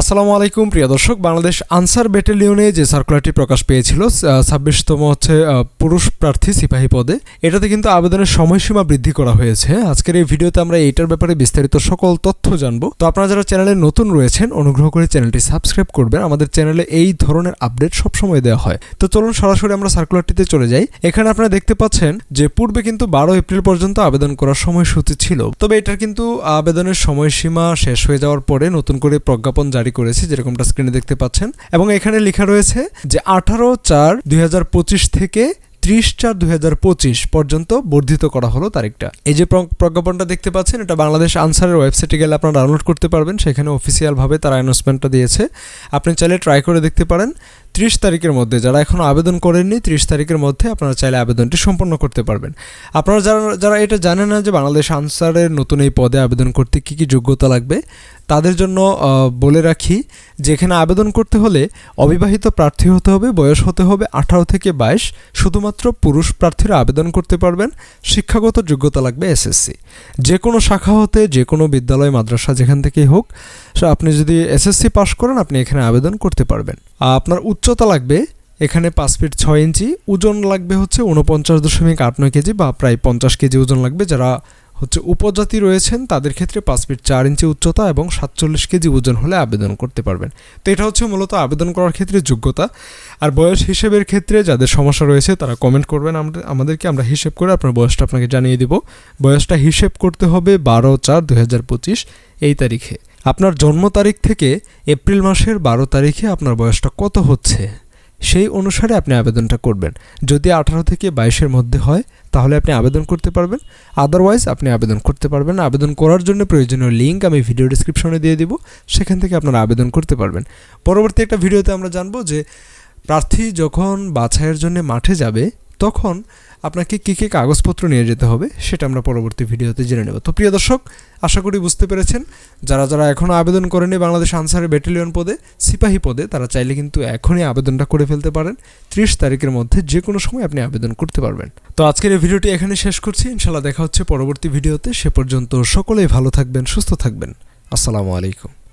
আসসালামু আলাইকুম, প্রিয় দর্শক। বাংলাদেশ আনসার ব্যাটালিয়নে যে সার্কুলারটি প্রকাশ পেয়েছিল ছাব্বিশতম হচ্ছে পুরুষ প্রার্থী সিপাহী পদে, এটাতে কিন্তু আবেদনের সময়সীমা বৃদ্ধি করা হয়েছে। আজকের এই ভিডিওতে আমরা এইটার ব্যাপারে বিস্তারিত সকল তথ্য জানব। তো আপনারা যারা চ্যানেলে নতুন রয়েছেন, অনুগ্রহ করে চ্যানেলটি সাবস্ক্রাইব করবেন। আমাদের চ্যানেলে এই ধরনের আপডেট সবসময় দেওয়া হয়। তো চলুন সরাসরি আমরা সার্কুলারটিতে চলে যাই। এখানে আপনারা দেখতে পাচ্ছেন যে, পূর্বে কিন্তু বারো এপ্রিল পর্যন্ত আবেদন করার সময়সূচি ছিল। তবে এটার কিন্তু আবেদনের সময়সীমা শেষ হয়ে যাওয়ার পরে নতুন করে প্রজ্ঞাপন জারি করেছে, যেরকমটা স্ক্রিনে দেখতে পাচ্ছেন। এবং এখানে লেখা রয়েছে যে আঠারো চার দুই থেকে ত্রিশ চার দুই পর্যন্ত বর্ধিত করা হলো তারিখটা। এই যে প্র- প্রজ্ঞাপনটা দেখতে পাচ্ছেন, এটা বাংলাদেশ আনসারের ওয়েবসাইটে গেলে আপনারা ডাউনলোড করতে পারবেন। সেখানে অফিসিয়ালভাবে তারা অ্যানাউন্সমেন্টটা দিয়েছে। আপনি চাইলে ট্রাই করে দেখতে পারেন। ত্রিশ তারিখের মধ্যে, যারা এখনও আবেদন করেননি, ত্রিশ তারিখের মধ্যে আপনারা চাইলে আবেদনটি সম্পন্ন করতে পারবেন। আপনারা যারা যারা এটা জানেন না যে বাংলাদেশ আনসারের নতুন এই পদে আবেদন করতে কী কী যোগ্যতা লাগবে, তাদের জন্য বলে রাখি যে এখানে আবেদন করতে হলে অবিবাহিত প্রার্থী হতে হবে, বয়স হতে হবে আঠারো থেকে বাইশ, শুধুমাত্র পুরুষ প্রার্থীরা আবেদন করতে পারবেন, শিক্ষাগত যোগ্যতা লাগবে এসএসসি। যে কোনো শাখা হতে, যে কোনো বিদ্যালয়, মাদ্রাসা, যেখান থেকেই হোক আপনি যদি এসএসসি পাশ করেন, আপনি এখানে আবেদন করতে পারবেন। আপনার উচ্চতা লাগবে, এখানে পাঁচ ফিট ছয় ইঞ্চি, ওজন লাগবে হচ্ছে উনপঞ্চাশ দশমিক আট নয় কেজি বা প্রায় পঞ্চাশ কেজি ওজন লাগবে। যারা হচ্ছে উপজাতি রয়েছেন, তাদের ক্ষেত্রে পাঁচ ফিট চার ইঞ্চি উচ্চতা এবং সাতচল্লিশ কেজি ওজন হলে আবেদন করতে পারবেন। তো এটা হচ্ছে মূলত আবেদন করার ক্ষেত্রে যোগ্যতা। আর বয়স হিসেবের ক্ষেত্রে যাদের সমস্যা রয়েছে, তারা কমেন্ট করবেন আমাদের আমাদেরকে, আমরা হিসেব করে আপনার বয়সটা আপনাকে জানিয়ে দিব। বয়সটা হিসেব করতে হবে বারো চার দু এই তারিখে। আপনার জন্ম তারিখ থেকে এপ্রিল মাসের বারো তারিখে আপনার বয়সটা কত হচ্ছে? সেই অনুসারে আপনি আবেদনটা করবেন। যদি আঠারো থেকে বাইশের মধ্যে হয়, তাহলে আপনি আবেদন করতে পারবেন। আদারওয়াইজ আপনি আবেদন করতে পারবেন। আবেদন করার জন্য প্রয়োজনীয় লিঙ্ক আমি ভিডিও ডিসক্রিপশনে দিয়ে দিব। সেখান থেকে আপনারা আবেদন করতে পারবেন। পরবর্তী একটা ভিডিওতে আমরা জানব যে, প্রার্থী যখন বাছাইয়ের জন্য মাঠে যাবে তখন আপনাকে কী কী কাগজপত্র নিয়ে যেতে হবে সেটা আমরা পরবর্তী ভিডিওতে জেনে নেব। তো প্রিয় দর্শক, আশা করি বুঝতে পেরেছেন, যারা যারা এখনও আবেদন করেনি বাংলাদেশ আনসারের ব্যাটালিয়ন পদে, সিপাহী পদে, তারা চাইলে কিন্তু এখনই আবেদনটা করে ফেলতে পারেন। ত্রিশ তারিখের মধ্যে যে কোনো সময় আপনি আবেদন করতে পারবেন। তো আজকের এই ভিডিওটি এখানে শেষ করছি। ইনশাল্লাহ দেখা হচ্ছে পরবর্তী ভিডিওতে। সে পর্যন্ত সকলেই ভালো থাকবেন, সুস্থ থাকবেন। আসসালামু আলাইকুম।